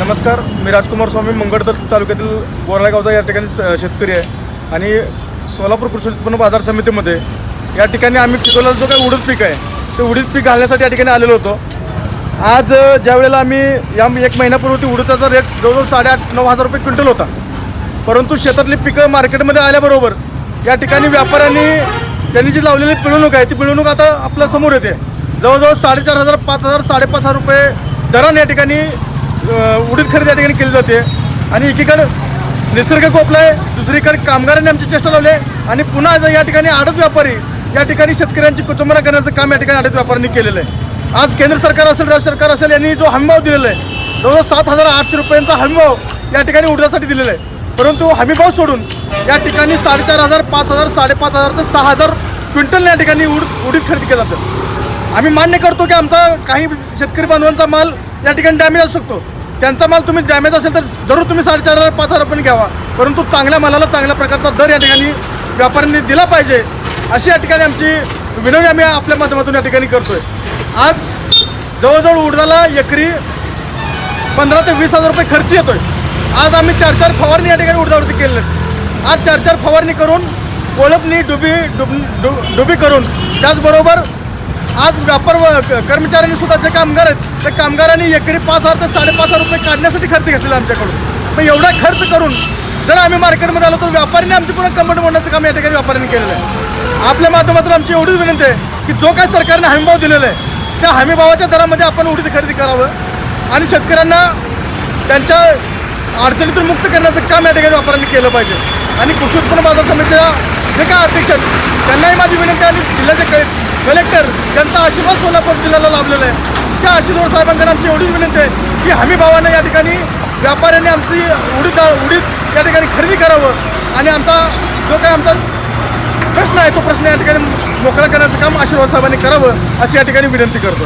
नमस्कार मी राजकुमार स्वामी मंगळदर तालुक्यातील बोराळेगावचा या ठिकाणी स- शेतकरी आहे. आणि सोलापूर कृषी उत्पन्न बाजार समितीमध्ये या ठिकाणी आम्ही पिकवलेला जो काही उडीद पीक आहे ते उडीद पीक घालण्यासाठी या ठिकाणी आलेलो होतो. आज ज्या वेळेला आम्ही या एक महिन्यापूर्वी उडीदाचा रेट जवळजवळ साडेआठ नऊ हजार रुपये क्विंटल होता. परंतु शेतातली पिकं मार्केटमध्ये आल्याबरोबर या ठिकाणी व्यापाऱ्यांनी त्यांनी जी लावलेली पिळवणूक आहे ती पिळवणूक आता आपल्यासमोर येते. जवळजवळ साडेचार हजार पाच हजार साडेपाच हजार रुपये दराने या ठिकाणी उडीद खरेदी या ठिकाणी केली जाते. आणि एकीकडे निसर्ग कोपला आहे दुसरीकडे कामगारांनी आमची चेष्टा लावली आहे. आणि पुन्हा आज या ठिकाणी आडत व्यापारी या ठिकाणी शेतकऱ्यांची कुटुंबना करण्याचं काम या ठिकाणी आडत व्यापाऱ्यांनी केलेलं आहे. आज केंद्र सरकार असेल राज्य सरकार असेल यांनी जो हमीभाव दिलेला आहे जवळजवळ सात हजार आठशे रुपयांचा हमीभाव या ठिकाणी उडदासाठी दिलेला आहे. परंतु हमीभाव सोडून या ठिकाणी साडेचार हजार पाच हजार साडेपाच हजार ते सहा हजार क्विंटल या ठिकाणी उड उडीद खरेदी केलं जातं. आम्ही मान्य करतो की आमचा काही शेतकरी बांधवांचा माल या ठिकाणी डॅमेज असू शकतो. त्यांचा माल तुम्ही डॅमेज असेल तर जरूर तुम्ही साडेचार हजार पाच हजार रुपये घ्यावा. परंतु चांगल्या मालाला चांगल्या प्रकारचा दर या ठिकाणी व्यापाऱ्यांनी दिला पाहिजे अशी या ठिकाणी आमची विनंती आम्ही आपल्या माध्यमातून या ठिकाणी करतोय. आज जवळजवळ उडदाला एकरी पंधरा ते वीस हजार रुपये खर्च येतोय. आज आम्ही चार चार फवारणी या ठिकाणी उडदावरती केलेल्या आज चार चार फवारणी करून कोळपणी डुबी डुब डुबी करून त्याचबरोबर आज व्यापार व- क- कर्मचाऱ्यांनी सुद्धा जे कामगार आहेत त्या कामगारांनी एकरी पाच हजार ते साडेपाच हजार रुपये काढण्यासाठी खर्च घेतलेला आमच्याकडून. मग एवढा खर्च करून जर आम्ही मार्केटमध्ये आलो तर व्यापाऱ्यांनी आमची पूर्ण कंपनी मोडण्याचं काम या ठिकाणी व्यापाऱ्यांनी केलेलं आहे. आपल्या माध्यमातून आमची एवढीच विनंती आहे की जो काय सरकारने हमीभाव दिलेला आहे त्या हमीभावाच्या दरामध्ये आपण उडीद खरेदी करावं आणि शेतकऱ्यांना त्यांच्या अडचणीतून मुक्त करण्याचं काम या ठिकाणी व्यापाऱ्यांनी केलं पाहिजे. आणि कृषी उत्पन्न बाजार समितीच्या जे काय अध्यक्ष आहेत त्यांनाही माझी विनंती आहे आणि जिल्ह्याचे कलेक्टर त्यांचा आशीर्वाद सोलापूर जिल्ह्याला लाभलेला आहे. त्या आशीर्वाद साहेबांकडे आमची एवढीच विनंती आहे की हमी भावानं या ठिकाणी व्यापाऱ्यांनी आमची उडीद उडीद या ठिकाणी खरेदी करावं. आणि आमचा जो काय आमचा प्रश्न आहे तो प्रश्न या ठिकाणी मोकळा करण्याचं काम आशीर्वाद साहेबांनी करावं अशी या ठिकाणी विनंती करतो